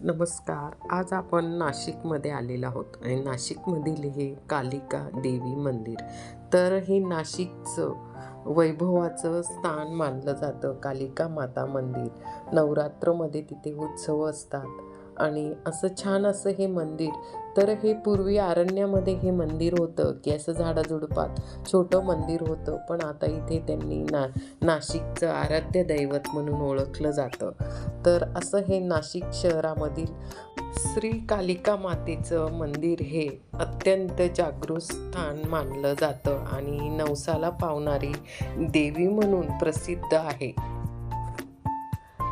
नमस्कार. आज आपण नाशिकमध्ये आलेलो आहोत आणि नाशिकमधील हे कालिका देवी मंदिर. तर हे नाशिकचं वैभवाचं स्थान मानलं जातं. कालिका माता मंदिर. नवरात्रमध्ये तिथे उत्सव असतात. आणि असं छान असं हे मंदिर. तर हे पूर्वी आरण्यामध्ये हे मंदिर होतं की असं झाडाझुडपात छोटं मंदिर होतं पण आता इथे त्यांनी ना नाशिकचं आराध्य दैवत म्हणून ओळखलं जातं. तर असं हे नाशिक शहरामधील श्री कालिका मातेचं मंदिर हे अत्यंत जागृत स्थान मानलं जातं आणि नवसाला पावणारी देवी म्हणून प्रसिद्ध आहे.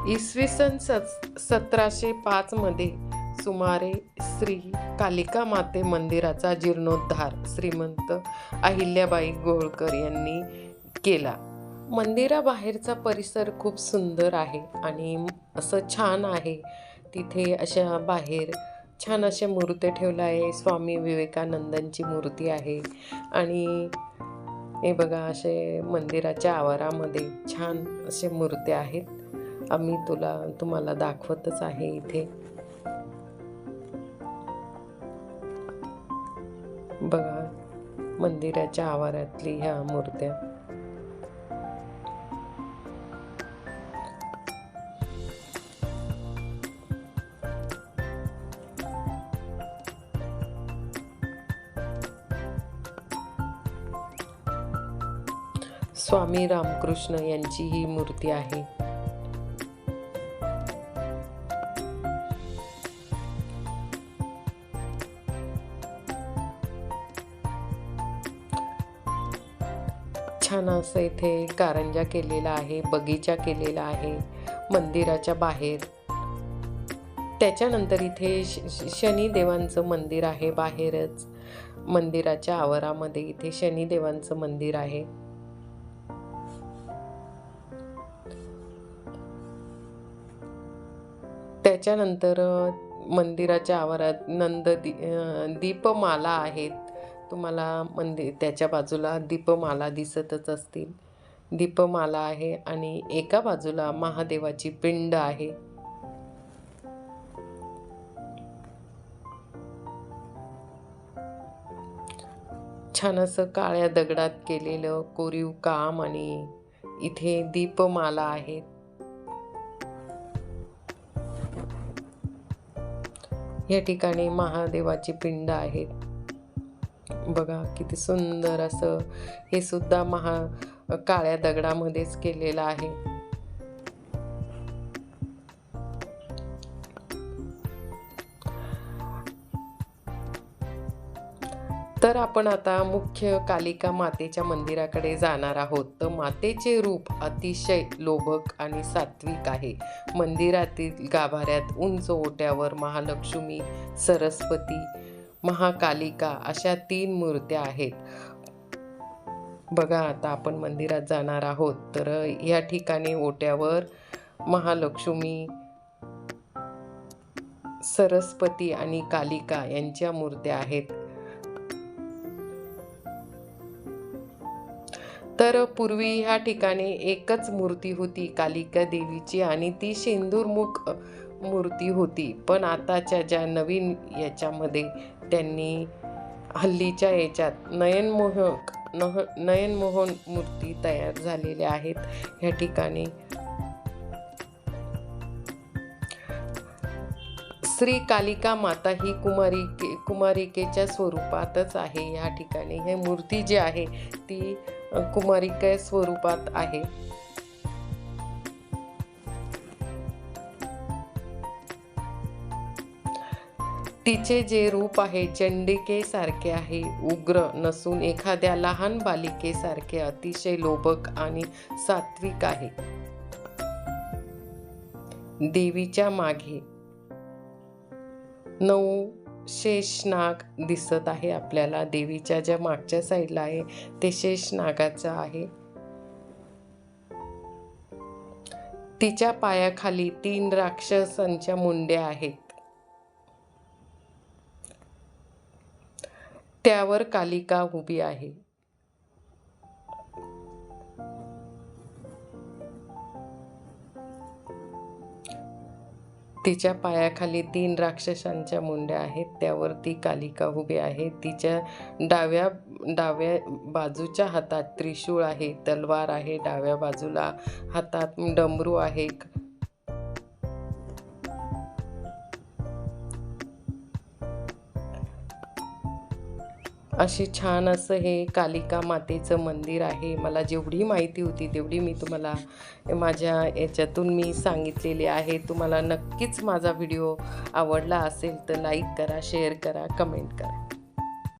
इसवी सन सत सतराशे पाचमध्ये सुमारे श्री कालिका माते मंदिराचा जीर्णोद्धार श्रीमंत अहिल्याबाई गोळकर यांनी केला. मंदिराबाहेरचा परिसर खूप सुंदर आहे आणि असं छान आहे. तिथे अशा बाहेर छान अशा मूर्त्या ठेवल्या आहे. स्वामी विवेकानंदांची मूर्ती आहे. आणि हे बघा असे मंदिराच्या आवारामध्ये छान असे मूर्त्या आहेत. आम्ही तुला तुम्हाला दाखवतच आहे इथे. बघा मंदिराच्या आवारातली ह्या मूर्त्या. स्वामी रामकृष्ण यांची ही मूर्ती आहे. छान असं इथे कारंजा केलेला आहे बगीचा केलेला आहे मंदिराच्या बाहेर. त्याच्यानंतर इथे श- शनिदेवांचं मंदिर आहे बाहेरच. मंदिराच्या आवारामध्ये इथे शनिदेवांचं मंदिर आहे. त्याच्यानंतर मंदिराच्या आवारात नंद दी दीपमाला आहेत. तुम्हाला मंदिर त्याच्या बाजूला दीपमाला दिसतच असतील. दीपमाला आहे आणि एका बाजूला महादेवाची पिंड आहे. छान असं काळ्या दगडात केलेलं कोरीव काम आणि इथे दीपमाला आहेत या ठिकाणी महादेवाची पिंड आहेत. बघा किती सुंदर असं हे सुद्धा महा काळ्या दगडामध्येच केलेलं आहे. तर आपण आता मुख्य कालिका मातेच्या मंदिराकडे जाणार आहोत. तर मातेचे रूप अतिशय लोभक आणि सात्विक आहे. मंदिरातील गाभाऱ्यात उंच ओट्यावर महालक्ष्मी सरस्वती महाकालिका अशा तीन मूर्त्या आहेत. बघा आता आपण मंदिरात जाणार आहोत तर या ठिकाणी ओट्यावर महालक्ष्मी सरस्वती आणि कालिका यांच्या मूर्त्या आहेत. तर पूर्वी ह्या ठिकाणी एकच मूर्ती होती कालिका देवीची आणि ती सिंदूरमुख मूर्ती होती. पण आताच्या ज्या नवीन याच्यामध्ये त्यांनी हल्लीच्या याच्यात नयनमोहक नह नयनमोहन मूर्ती तयार झालेल्या आहेत. ह्या ठिकाणी श्री कालिका माता ही कुमारिके कुमारिकेच्या स्वरूपातच आहे. या ठिकाणी हे मूर्ती जी आहे ती कुमारिका कुमारिके स्वरूपात आहे. तिचे जे रूप आहे चंडिकेसारखे आहे उग्र नसून एखाद्या लहान बालिकेसारखे अतिशय लोभक आणि सात्विक आहे. देवीच्या मागे नऊ शेषनाग दिसत आहे आपल्याला. देवीच्या ज्या मागच्या साईडला आहे ते शेषनागाचं आहे. तिच्या पायाखाली तीन राक्षसांच्या मुंड्या आहेत. त्यावर कालिका उभी आहे. तिच्या पायाखाली तीन राक्षसांच्या मुंड्या आहेत. त्यावर ती कालिका उभी आहे. तिच्या डाव्या डाव्या बाजूच्या हातात त्रिशूळ आहे. तलवार आहे. डाव्या बाजूला हातात डमरू आहे. अशी छान असं हे कालिका मातेचं मंदिर आहे. मला जेवढी माहिती होती तेवढी मी तुम्हाला माझ्या याच्यातून मी सांगितलेली आहे. तुम्हाला नक्कीच माझा व्हिडिओ आवडला असेल तर लाईक करा शेअर करा कमेंट करा.